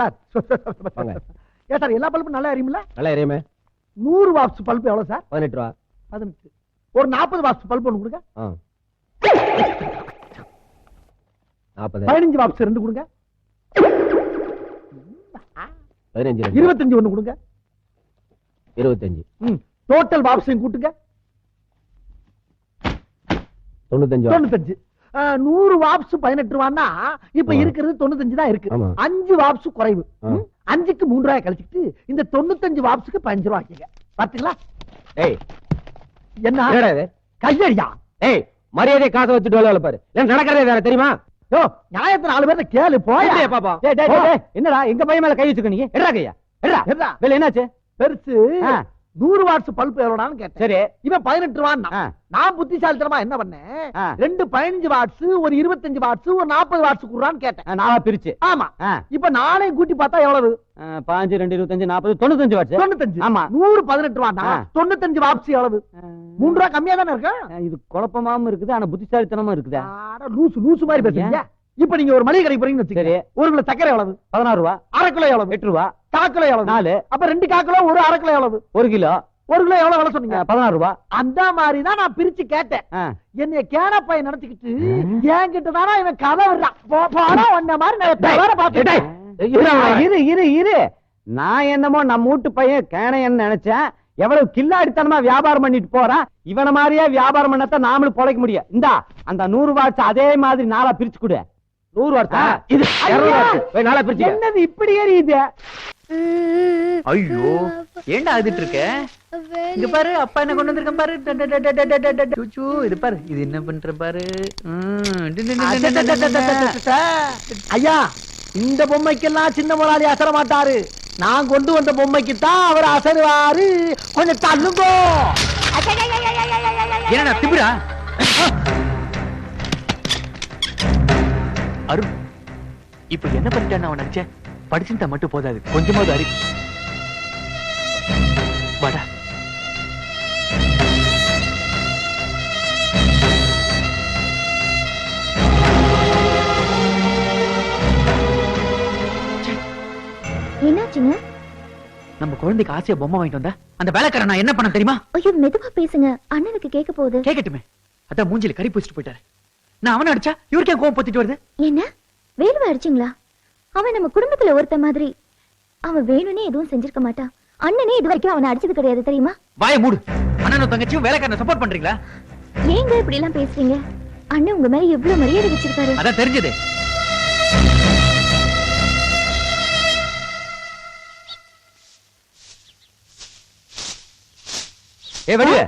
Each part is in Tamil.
சார் வாங்க. ஏன் சார் எல்லா பல்பும் நல்லா எரியுமில்ல நல்லா எரியுமே. நூறு வாட்ஸ் பல்பு எவ்வளவு சார்? பதினெட்டு ரூபா. பதினெட்டு. ஒரு நாற்பது வாட்ஸ் பல்பு ஒன்று கொடுங்க. நாற்பது. பதினஞ்சு வாட்ஸ் ரெண்டு கொடுங்க. பதினஞ்சு. இருபத்தஞ்சு ஒண்ணு கொடுங்க. இருபத்தஞ்சு. டோட்டல் வாட்ஸையும் கூட்டுங்க. தொண்ணூத்தஞ்சு. தொண்ணூத்தஞ்சு. நூறு வாப்ஸ் பதினெட்டு ரூபான்னா இப்ப. இருக்கிறது தொண்ணூத்தஞ்சு தான் இருக்கு. அஞ்சு வாப்ஸ் குறைவு? அஞ்சுக்கு மூன்று ரூபாய் கழிச்சுட்டு இந்த தொண்ணூத்தஞ்சு வாப்ஸுக்கு பதினஞ்சு ரூபாய் ஆக்கிங்க. பாத்தீங்களா? ஏய். என்ன? கையடியா? ஏய் மரியாதை காசை வச்சுட்டு வேலை பாரு. நடக்கிறதே வேற தெரியுமா? யோ நியாயத்தை நாலு பேர்த்த கேளு போயா. பாப்பா. டேய், டேய், டேய், டேய். என்னடா எங்க பையன் மேல கை வச்சுக்க நீங்க எட்ரா கையா. வேலை என்னாச்சு? பெருசு. நூறு வாட்ஸ் பல்ப் எவ்வளவுன்னு கேட்டேன். சரி. இவன் பதினெட்டு ரூபான்னா ஆ. நான் புத்திசாலித்தனமா என்ன பண்ணேன். ரெண்டு பதினஞ்சு வாட்ஸ் ஒரு இருபத்தஞ்சு வாட்ஸ் ஒரு நாற்பது வாட்ஸ் குடுறான்னு கேட்டேன். நாலா பிரிச்சு. ஆமா. இப்ப நானே கூட்டி பார்த்தா எவ்வளவு? பாஞ்சு ரெண்டு இருபத்தஞ்சு நாற்பது தொண்ணூத்தஞ்சு வாட்ஸ் தொண்ணூத்தஞ்சு. ஆமா. நூறு பதினெட்டு ஆ. தொண்ணூத்தஞ்சு வாட்ஸ் எவ்வளவு? மூன்று ரூபா கம்மியா தானே இருக்கு இது குழப்பமாவும் இருக்குது ஆனா புத்திசாலித்தனமா இருக்குதா. லூசு லூசு மாதிரி பேசுறீங்க. இப்ப நீங்க ஒரு மளிகை கடைக்கு போறீங்கன்னு சரி. ஒரு கிலோ சக்கரை எவ்வளவு? பதினாறு ரூபா. அரை கிலோ எவ்வளவு? எட்டு ரூபா. கால் கிலோ எவ்வளவு? நாலு. அப்ப ரெண்டு கால் கிலோ ஒரு அரை கிலோ எவ்வளவு? ஒரு கிலோ. ஒரு கிலோ எவ்வளவு விலை சொன்னீங்க? பதினாறு ரூபா. அந்த மாதிரி தான் நான் பிரிச்சு கேட்டேன். என்னைய கேன பையன் நினைச்சுக்கிட்டு. என்கிட்ட தானா இவன் கதை விடுறான் போ- போடா உன்ன மாதிரி பார்த்துட்டேன். இரு, இரு இரு நான் என்னமோ நம்ம வீட்டு பையன் கேனையன்னு நினைச்சேன். எவ்வளவு கில்லாடித்தனமா வியாபாரம் பண்ணிட்டு போறான் இவன மாதிரியே வியாபாரம் பண்ணத்தான் நாமளும் பொழைக்க முடியும். இந்தா அந்த நூறு வாட்ஸ் அதே மாதிரி நாளா பிரிச்சு கொடு. நூறு வார்த்தை இது நாளா பிரிச்சு என்னது இப்படி ஏறியுது ஐயோ ஏண்டா ஆதிட்டு இருக்க இங்க பாரு அப்பா என்ன கொண்டு வந்திருக்கேன் பாரு சூச்சு இது பாரு இது என்ன பண்ற பாரு ஐயா இந்த பொம்மைக்கெல்லாம் சின்ன முதலாளி அசர மாட்டாரு நான் கொண்டு வந்த பொம்மைக்கு தான் அவர் அசருவாரு கொஞ்சம் தள்ளுங்கோ என்னடா திபிரா அருண் இப்ப என்ன பண்ணிட்டான்னு அவன் நினைச்சேன்? படிச்சுட்டா மட்டும் போதாது. கொஞ்சமாவது அறி. வாடா. என்னாச்சுங்க? நம்ம குழந்தைக்கு ஆசையா பொம்மை வாங்கிட்டு வந்தா அந்த வேலைக்காரன் நான் என்ன பண்ண தெரியுமா? ஐயோ மெதுவா பேசுங்க. அண்ணனுக்கு கேட்க போகுது. கேக்கட்டுமே. அதான் மூஞ்சில கறி பூச்சிட்டு போயிட்டாரு. நான் அவனை அடிச்சா இவருக்கே கோவம் பத்திட்டு வருது. என்ன? வேலுவ அடிச்சிங்களா? அவன் நம்ம குடும்பத்துல ஒருத்த மாதிரி. அவன் வேணும்னே எதுவும் செஞ்சிருக்க மாட்டான் அண்ணனே இது வரைக்கும் அவனை அடிச்சது கிடையாது தெரியுமா? வாய மூடு. அண்ணனும் தங்கச்சியும் வேலைக்காரனை சப்போர்ட் பண்றீங்களா? ஏங்க இப்படி எல்லாம் பேசுறீங்க? அண்ணன் உங்க மேல எவ்வளவு மரியாதை வச்சிருக்காரு? அதான் தெரிஞ்சது. ஏ வடிவே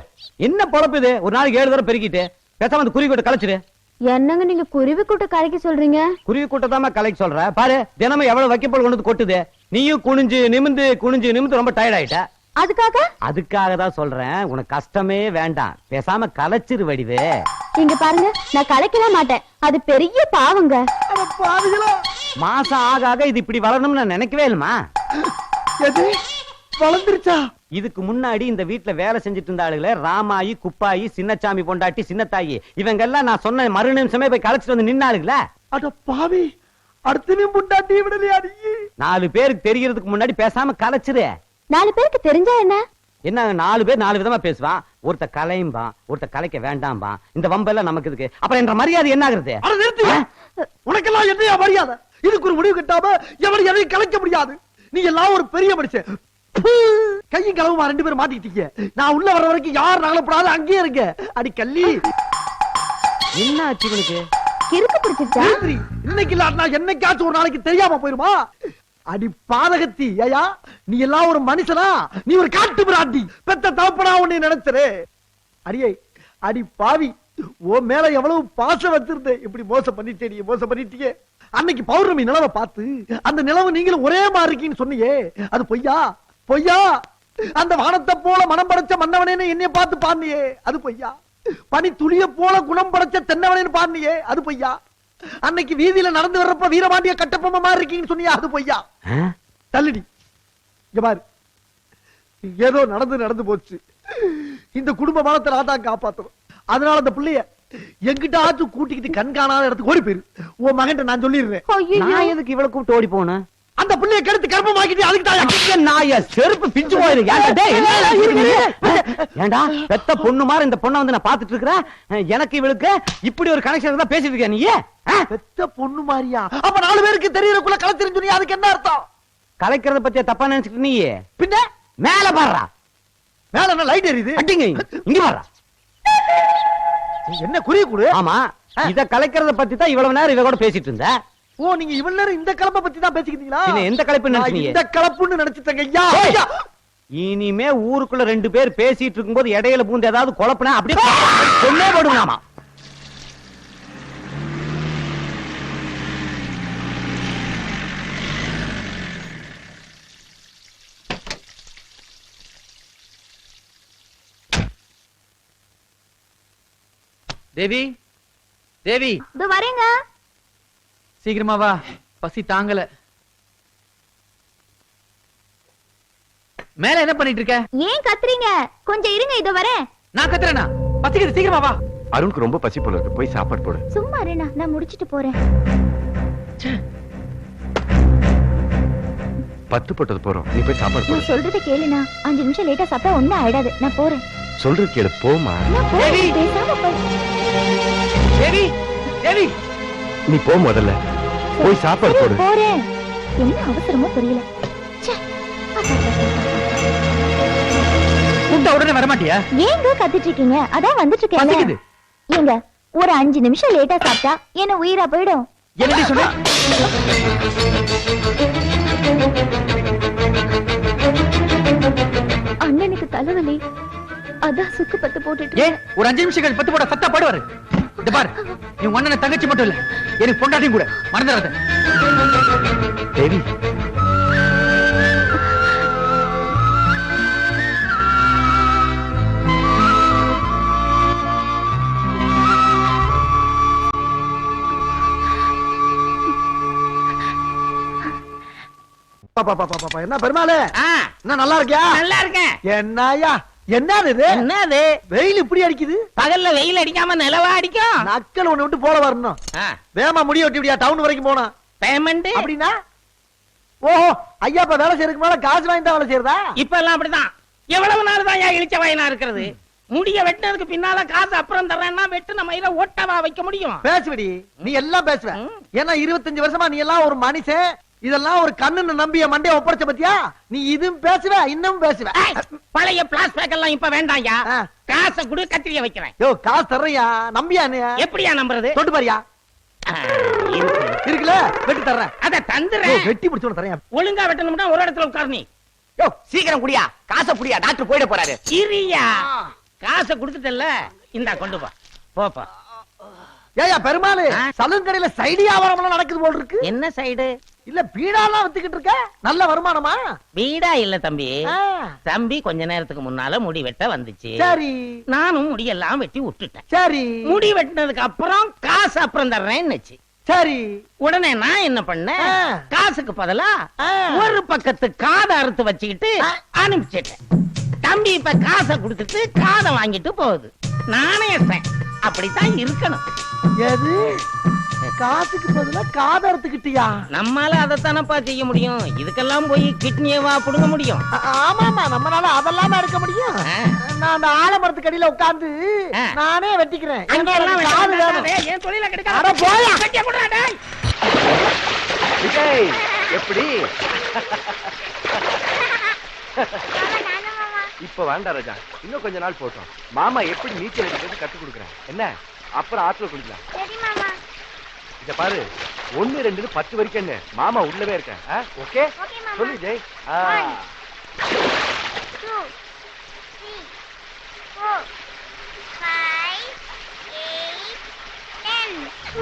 என்ன பொழப்பு இது? ஒரு நாளைக்கு ஏழு தடவை பெருக்கிட்டு பேசாம அந்த குருவி கூட்ட கலைச்சிடு. என்னங்க நீங்க குருவி கூட்ட கரைக்க சொல்றீங்க? குருவி கூட்டத்தாம கலைக்க சொல்ற. பாரு தினமும் எவ்வளவு வைக்கப்போல் கொண்டு கொட்டுது. நீயும் குனிஞ்சு நிமிந்து குனிஞ்சு நிமிந்து ரொம்ப டயர்ட் ஆயிட்ட. அதுக்காக? அதுக்காக தான் சொல்றேன். உனக்கு கஷ்டமே வேண்டாம். பேசாம கலைச்சிரு வடிவு. இங்க பாருங்க நான் கலைக்கவே மாட்டேன். அது பெரிய பாவங்க. மாசம் ஆக ஆக இது இப்படி வளரணும்னு நான் நினைக்கவே இல்லமா வளர்ந்துருச்சா? இதுக்கு முன்னாடி இந்த வீட்ல வேலை செஞ்சுட்டு இருந்த ஆளுகளே ராமாயி குப்பாயி சின்னச்சாமி பொண்டாட்டி சின்னத்தாயி இவங்க எல்லாம் நான் சொன்ன மறு நிமிஷமே போய் கலைச்சிட்டு வந்து நின்னாளுங்களே அட பாவி அடுத்தனையும் புண்டாட்டி விடலையா நாலு பேருக்கு தெரியறதுக்கு முன்னாடி பேசாம கலைச்சிரு. நாலு பேருக்கு தெரிஞ்சா என்ன? என்ன நாலு பேர் நாலு விதமா பேசுவான். ஒருத்த கலையும்பா ஒருத்த கலைக்க வேண்டாம்பா இந்த வம்பெல்லாம் நமக்கு இருக்கு அப்புறம் என்ற மரியாதை என்ன ஆகுறது? உனக்கெல்லாம் என்னையா மரியாதை? இதுக்கு ஒரு முடிவு கட்டாம எவனை எதையும் கலைக்க முடியாது. நீ எல்லாம் ஒரு பெரிய மனுஷன். ப்பு! கையும் களவுமா ரெண்டு பேரும் மாட்டிக்கிட்டீங்க நான் உள்ள வர வரைக்கும் யார் நகலப்படாத அங்கேயே இருக்க அடி கள்ளி. என்ன ஆச்சு இவனுக்கு? கிறுக்கு பிடிச்சிருச்சா. இன்னைக்கு இல்லாட்டினா என்னைக்காச்சும் ஒரு நாளைக்கு தெரியாம போயிருமா? அடி பாதகத்தி ஐயா நீ எல்லாம் ஒரு மனுஷனா? நீ ஒரு காட்டு பிராட்டி. பெத்த தவப்பனா உன்னை நினைச்சரே. அடியே அடி பாவி ஓ மேல எவ்வளவு பாசம் வச்சிருந்தேன் இப்படி மோசம் பண்ணிட்டே நீ மோசம் பண்ணிட்டியே. அன்னைக்கு பௌர்ணமி நிலவை பார்த்து அந்த நிலவு நீங்களும் ஒரே மாதிரி இருக்கீங்கன்னு சொன்னியே. அது பொய்யா? பொய்யா? அந்த வானத்தை போல மனம் படைச்ச மன்னவனேன்னு என்னைய பார்த்து பாண்டியே அது பொய்யா? பனி துளிய போல குணம் படைச்ச தென்னவனேன்னு பாண்டியே அது பொய்யா? அன்னைக்கு வீதியில நடந்து வர்றப்ப வீரபாண்டிய கட்டப்பொம்மை மாதிரி இருக்கீங்கன்னு சொன்னியா அது பொய்யா? தள்ளுடி. இங்க பாரு. ஏதோ நடந்து நடந்து போச்சு. இந்த குடும்ப மானத்தை நான் தான் காப்பாத்தணும். அதனால அந்த பிள்ளைய எங்கிட்ட ஆச்சு கூட்டிக்கிட்டு கண் காணாத இடத்துக்கு ஓடி போயிரு. உன் மகன்ட்ட நான் சொல்லிடுறேன். நான் எதுக்கு இவ்வளவு கூப்பிட்டு ஓடி போனேன் அந்த பிள்ளைய கெடுத்து கர்ப்பமாக்கிட்டு அதுக்கு தான் நாய செருப்பு பிஞ்சு போயிரு? ஏன்டா பெத்த பொண்ணு மாதிரி இந்த பொண்ணை வந்து நான் பாத்துட்டு இருக்கிறேன்? எனக்கு இவளுக்கு இப்படி ஒரு கனெக்ஷன் தான் பேசிட்டு இருக்கியா நீ? பெத்த பொண்ணு மாதிரியா? அப்ப நாலு பேருக்கு தெரியறதுக்குள்ள கலத்திருந்து சொன்னீங்க அதுக்கு என்ன அர்த்தம்? கலைக்கிறத பத்தியா தப்பா நினைச்சிட்டு நீ? பின்ன? மேல பாடுறா மேல என்ன லைட் எரியுது அடிங்க. இங்க பாடுறா என்ன குறிய கொடு? ஆமா. இத கலைக்கிறத பத்தி தான் இவ்வளவு நேரம் இவ கூட பேசிட்டு இருந்த. ஓ நீங்க இவ்வளவு நேரம் இந்த கலப்பை பத்தி தான் பேசிக்கிட்டீங்களா? பின்ன எந்த கலைப்பு நான் நினைச்சீங்க? இந்த கலப்புன்னு நினைச்சிட்டேங்க ஐயா. இனிமே ஊருக்குள்ள ரெண்டு பேர் பேசிட்டு இருக்கும்போது இடையில பூந்து ஏதாவது குழப்பினா அப்படியே கொன்னே போடுவாமா தேவி? தேவி? இதோ வரேங்க. சீக்கிரமா வா. பசி தாங்கல. மேல என்ன பண்ணிட்டு இருக்க ஏன் கத்துறீங்க? கொஞ்சம் இருங்க இதோ வரேன். நான் கத்துறேனா? பசிக்குது சீக்கிரமா வா. அருணுக்கு ரொம்ப பசி போல இருக்கு. போய் சாப்பாடு போடு. சும்மா இருண்ணா நான் முடிச்சிட்டு போறேன். பத்து போட்டது போறோம். நீ போய் சாப்பாடு போடு. நான் சொல்றத கேளுண்ணா. அஞ்சு நிமிஷம் லேட்டா சாப்பிட்டா ஒண்ணும் ஆயிடாது. நான் போறேன். சொல்றது கேளு. போமா நான் போறேன். பேசாம போ. தேவி. தேவி. நீ போ முதல்ல. போய் சாப்பாடு போடு. போறேன். என்ன அவசரமோ தெரியல. கூப்பிட்ட உடனே வரமாட்டியா? ஏங்க கத்திட்டு இருக்கீங்க அதான் வந்துட்டு. இருக்கேன் ஏங்க ஒரு அஞ்சு நிமிஷம் லேட்டா சாப்பிட்டா என்ன உயிரா போயிடும்? என்னடி சொன்ன? அண்ணனுக்கு தலைவலி. அதான் சுக்கு பத்து போட்டுட்டு. ஒரு அஞ்சு நிமிஷங்கள் பத்து போட சத்தா பாடுவாரு. இந்த பாரு. நீ அண்ணனை தங்கச்சி மட்டும் இல்ல எனக்கு பொண்டாட்டியும் கூட. மறந்துடாத. தேவி. பா, பா, பா, பா, பா, என்ன பெருமாளே? என்ன நல்லா இருக்கியா? நல்லா இருக்கேன். என்னயா என்னது? இது என்னது? வெயில் இப்படி அடிக்குது? பகல்ல வெயில் அடிக்காம நிலவா அடிக்கும்? நக்கல் ஒண்ணு விட்டு போல வரணும். வேமா முடிய வெட்டி விடியா டவுன் வரைக்கும் போனா. பேமெண்ட் அப்படின்னா? ஓஹோ ஐயா இப்ப வேலை செய்யறதுக்கு மேல காசு வாங்கி தான் வேலை செய்யறதா? இப்ப எல்லாம் அப்படிதான். எவ்வளவு நாள் தான் ஏன் இழிச்ச வயனா இருக்கிறது? முடிய வெட்டினதுக்கு பின்னால காசு அப்புறம் தர்றேன்னா வெட்டு நம்ம இதை ஒட்டவா வைக்க முடியும்? பேசுவடி. நீ எல்லாம் பேசுவ. ஏன்னா இருபத்தஞ்சு வருஷமா நீ எல்லாம் ஒரு மனுஷன். இதெல்லாம் ஒரு கண்ணுன்னு நம்பிய மண்டைய ஒப்படைச்ச பத்தியா? நீ இதுவும் பேசுவ இன்னும் பேசுவ. பழைய பிளாஸ்பேக் எல்லாம் இப்ப வேண்டாம்யா. காசை கொடு கத்திரிய வைக்கிறேன். யோ காசு தர்றியா? நம்பியா எப்படியா நம்புறது? தொட்டு பாரியா. இருக்குல்ல? வெட்டி தர்றேன். அத தந்துறேன் வெட்டி பிடிச்சு தரேன் ஒழுங்கா வெட்டணும்னா ஒரு இடத்துல உட்கார் நீ. யோ சீக்கிரம் குடியா. காசை புடியா டாக்டர் போயிட போறாரு. இரியா. காசை கொடுத்துட்டல்ல. இந்தா கொண்டு போ. போப்பா ஏயா பெருமாளு. சலூன் கடையில சைடு வியாபாரம் நடக்குது போல் இருக்கு. என்ன சைடு? இல்ல பீடாலாம் வித்துக்கிட்டு இருக்க? நல்ல வருமானமா? வீடா இல்ல தம்பி. ஆ, தம்பி கொஞ்ச நேரத்துக்கு முன்னால முடி வெட்ட வந்துச்சு. சரி. நானும் முடியெல்லாம் வெட்டி விட்டுட்டேன் சரி. முடி வெட்டினதுக்கு அப்புறம் காசு அப்புறம் தர்றேன்னுச்சு. சரி. உடனே நான் என்ன பண்ணேன்? ஆ. காசுக்கு பதிலா ஆ. ஒரு பக்கத்து காதை அறுத்து வச்சுக்கிட்டு ஆ. அனுப்பிச்சிட்டேன். தம்பி இப்ப காசை கொடுத்துட்டு காதை வாங்கிட்டு போகுது. நானே அப்படித்தான் இருக்கணும். எது? காசுக்கு பதிலா காதறத்துக்கிட்டியா? நம்மால அதைத்தானப்பா செய்ய முடியும். இதுக்கெல்லாம் போய் கிட்னியவா புடுங்க முடியும். ஆமாமா நம்மளால அதெல்லாம் இருக்க முடியும். நான் அந்த ஆலமரத்துக்கு அடியில உட்கார்ந்து. நானே வெட்டிக்கிறேன். என் தொழில. விஜய் எப்படி? இப்ப வேண்டாம் ராஜா. இன்னும் கொஞ்ச நாள் போட்டோம். மாமா எப்படி நீச்சல் அடிக்கிறது கத்து கொடுக்குறேன். என்ன? அப்புறம் ஆத்துல குளிக்கலாம். இத பாரு. ஒண்ணு ரெண்டு பத்து வரைக்கும் என்ன? மாமா உள்ளவே இருக்கேன். ஓகே சொல்லு ஜெய்.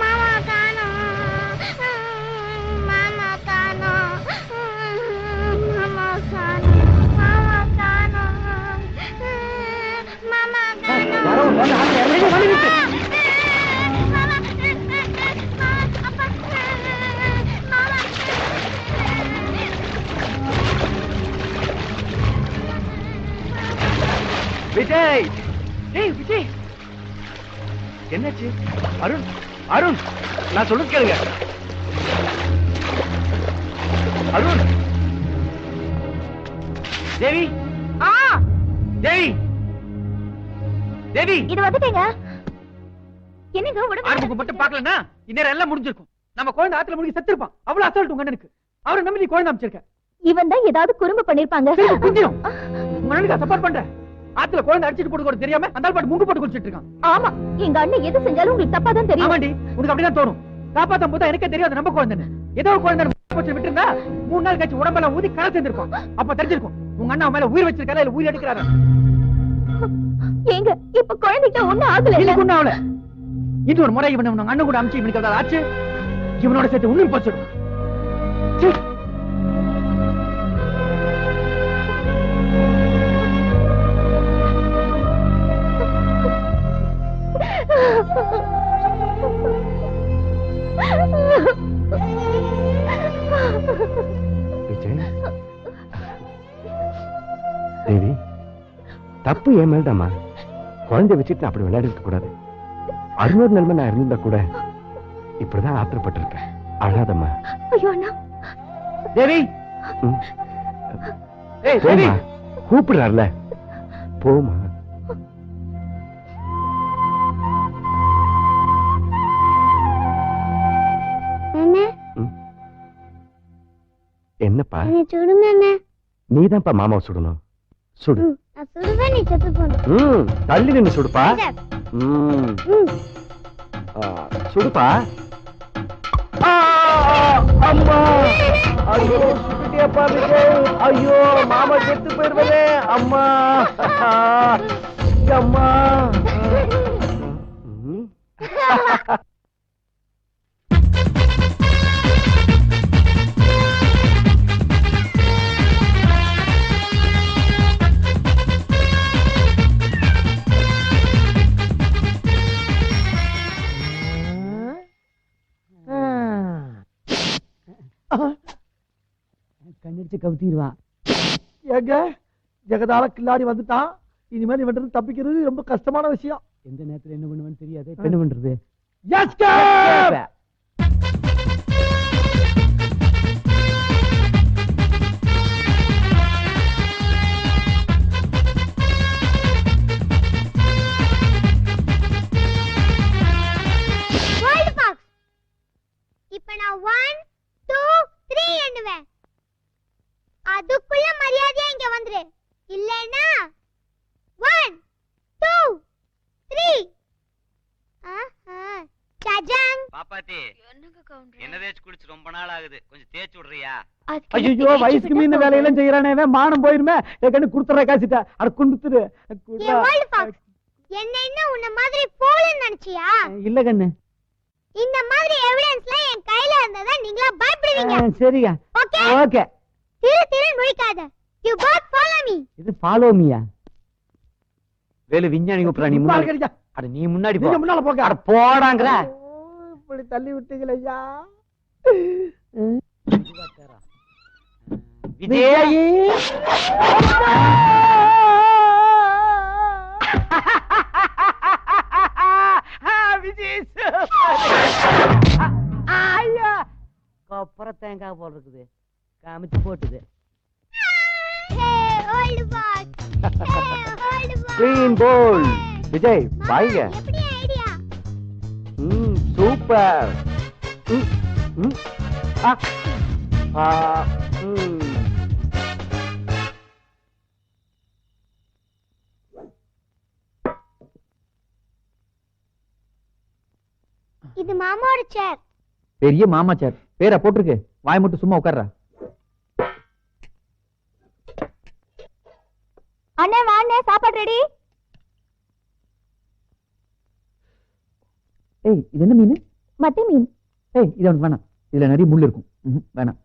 மாமா காணோம் மாமா காணோம் மாமா காணோம் மாமா காணோம் மாமா விஜய். ஏய் விஜய். என்னாச்சு? அருண் அருண் நான் சொல்லுங்க கேளுங்க. அருண். தேவி. ஆ. தேவி. தேவி. இது வந்துட்டேங்க. என்னங்க உடம்பு ஆரம்புக்கு மட்டும் பாக்கலன்னா இந்நேரம் எல்லாம் முடிஞ்சிருக்கும். நம்ம குழந்தை ஆத்துல முடிஞ்சு செத்துருப்பான். அவ்வளவு அசால்ட் உங்க அண்ணனுக்கு. அவரை நம்பி நீ குழந்தை அமைச்சிருக்க. இவன் தான் ஏதாவது குறும்பு பண்ணிருப்பாங்க. சரி குஞ்சிரும். உங்க அண்ணனுக்கு சப்போர்ட் பண்ற ஆத்துல குழந்தை அடிச்சிட்டு போட்டு கூட தெரியாம அந்த பாட்டு முங்கு போட்டு குடிச்சிட்டு இருக்கான். ஆமா. எங்க அண்ணன் எது செஞ்சாலும் உங்களுக்கு தப்பா தான் தெரியும். ஆமாண்டி உனக்கு அப்படிதான் தோணும். காப்பாத்தும் போது எனக்கே தெரியாது நம்ம குழந்தைன்னு. ஏதோ ஒரு குழந்தை போச்சு விட்டுருந்தா மூணு நாள் கழிச்சு உடம்பெல்லாம் ஊதி கரை சேர்ந்திருக்கும். அப்ப தெரிஞ்சிருக்கும். உங்க அண்ணா மேல உயிர் வச்சிருக்காரா இல்ல உயிர் எடுக்கிறாரா? ஏங்க இப்ப குழந்தைக்கு ஒண்ணும் ஆகல இல்ல? குண்ணா அவள இது ஒரு முறை இவன் உங்க அண்ணன் கூட அமிச்சு இவனுக்கு ஆச்சு? இவனோட சேர்த்து இன்னும் போச்சிடும் தப்பு என் மேல்தாம்மா. குழந்தைய வச்சுட்டு அப்படி விளையாடி இருக்க கூடாது. அறுநூறு நிலைமை நான் இருந்திருந்தா கூட இப்படிதான் ஆத்திரப்பட்டிருப்பேன். அழாதம்மா. ஐயோ அண்ணா. தேவி! கூப்பிடுறாருல. போமா என்னப்பா? சுடுமே நீதான்ப்பா மாமாவை சுடணும். சுடு. தள்ளி நின்னு சுடுப்பா. ம். ஆ, சுடுப்பா. ஆ, அம்மா. ஐயோ மாமா செத்து போயிருவனே அம்மா. அம்மா. கண்ணடிச்சு கவுத்திடுவான் எங்க ஜெகதால கில்லாடி வந்துட்டான். இனிமேல் இவன் தப்பிக்கிறது ரொம்ப கஷ்டமான விஷயம். எந்த நேரத்துல என்ன பண்ணுவேன்னு தெரியாது. என்ன பண்றது? இப்ப நான் ஒன் த்ரீ எண்ணுவேன். அதுக்குள்ள மரியாதையா இங்க வந்துரு. இல்லைன்னா ஒன் டூ த்ரீ சஜாங். பாப்பாத்தி என்ன தேய்ச்சி குளிச்சு ரொம்ப நாள் ஆகுது. கொஞ்சம் தேய்ச்சி விடுறியா? ஐயோ வயசுக்கு மீந்த வேலையெல்லாம் செய்யறானே மானம் போயிருமே. கண்ணு குடுத்துற காசிட்ட. அட குடுத்துரு என்ன என்ன உன்ன மாதிரி போலன்னு நினைச்சியா? இல்ல கண்ணு. இந்த மாதிரி எவிடன்ஸ்ல என் கையில இருந்ததா நீங்களா பயப்படுவீங்க ஆ, சரிங்க. ஓகே? ஓகே. திரு திரு முழிக்காத யூ பாத் ஃபாலோ மீ இது ஃபாலோ மீயா வேலு விஞ்ஞானி கூப்பிடுறா நீ முன்னாடி. அட நீ முன்னாடி போ. நீங்க முன்னால போங்க. அட போடாங்கற. ஓ, இப்படி தள்ளி விட்டீங்களே விஜய். தேங்காய் போல் இருக்குது காமிச்சு போட்டுது ball. விஜய் ம் சூப்பர் ம் ம் ஆ ஆ ம் இது மாமாவோட சேர் பெரிய மாமா சார் பேரை போட்டிருக்கு? வாய் மட்டும் சும்மா உட்கார்றா. அண்ணே வாண்ணே சாப்பாடு ரெடி ஏய் இது என்ன மீன்? மத்தி மீன். ஏய் இது அவனுக்கு வேணாம். இதுல நிறைய முள் இருக்கும். வேணாம்.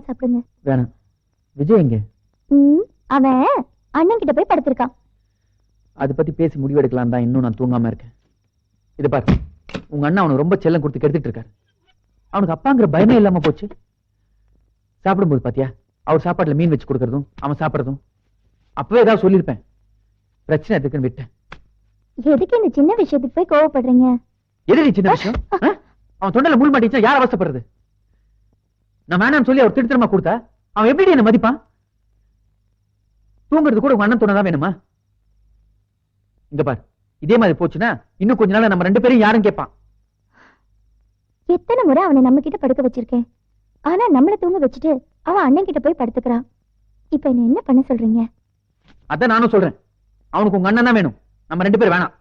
பால் சாப்பிடுங்க. வேணாம். விஜய் எங்க? ம், அவன் அண்ணன் கிட்ட போய் படுத்திருக்கான். அதை பத்தி பேசி முடிவெடுக்கலாம் தான் இன்னும் நான் தூங்காம இருக்கேன். இது பாரு உங்க அண்ணன் அவனுக்கு ரொம்ப செல்லம் கொடுத்து கெடுத்துட்டு இருக்காரு. அவனுக்கு அப்பாங்கிற பயமே இல்லாம போச்சு. சாப்பிடும்போது பாத்தியா அவர் சாப்பாட்டுல மீன் வச்சு கொடுக்கறதும் அவன் சாப்பிடுறதும் அப்பவே ஏதாவது சொல்லியிருப்பேன். பிரச்சனை எதுக்குன்னு விட்டேன். எதுக்கு இந்த சின்ன விஷயத்துக்கு போய் கோவப்படுறீங்க? எதிரி சின்ன விஷயம்? அவன் தொண்டையில முள் மாட்டிச்சா யார் அவஸ்தைப்படுறது? நான் வேணாம்னு சொல்லி அவர் திருத்தரமா கொடுத்தா அவன் எப்படி என்ன மதிப்பான்? தூங்குறது கூட உங்க அண்ணன் துணை தான் வேணுமா? இங்க பார் இதே மாதிரி போச்சுன்னா இன்னும் கொஞ்ச நாள் நம்ம ரெண்டு பேரும் யாரும் கேட்பான். எத்தனை முறை அவனை நம்ம கிட்ட படுக்க வச்சிருக்கேன். ஆனா நம்மள தூங்க வச்சுட்டு அவன் அண்ணன் கிட்ட போய் படுத்துக்கிறான். இப்ப என்ன என்ன பண்ண சொல்றீங்க? அதான் நானும் சொல்றேன். அவனுக்கு உங்க அண்ணன் தான் வேணும். நம்ம ரெண்டு பேரும் வேணாம்.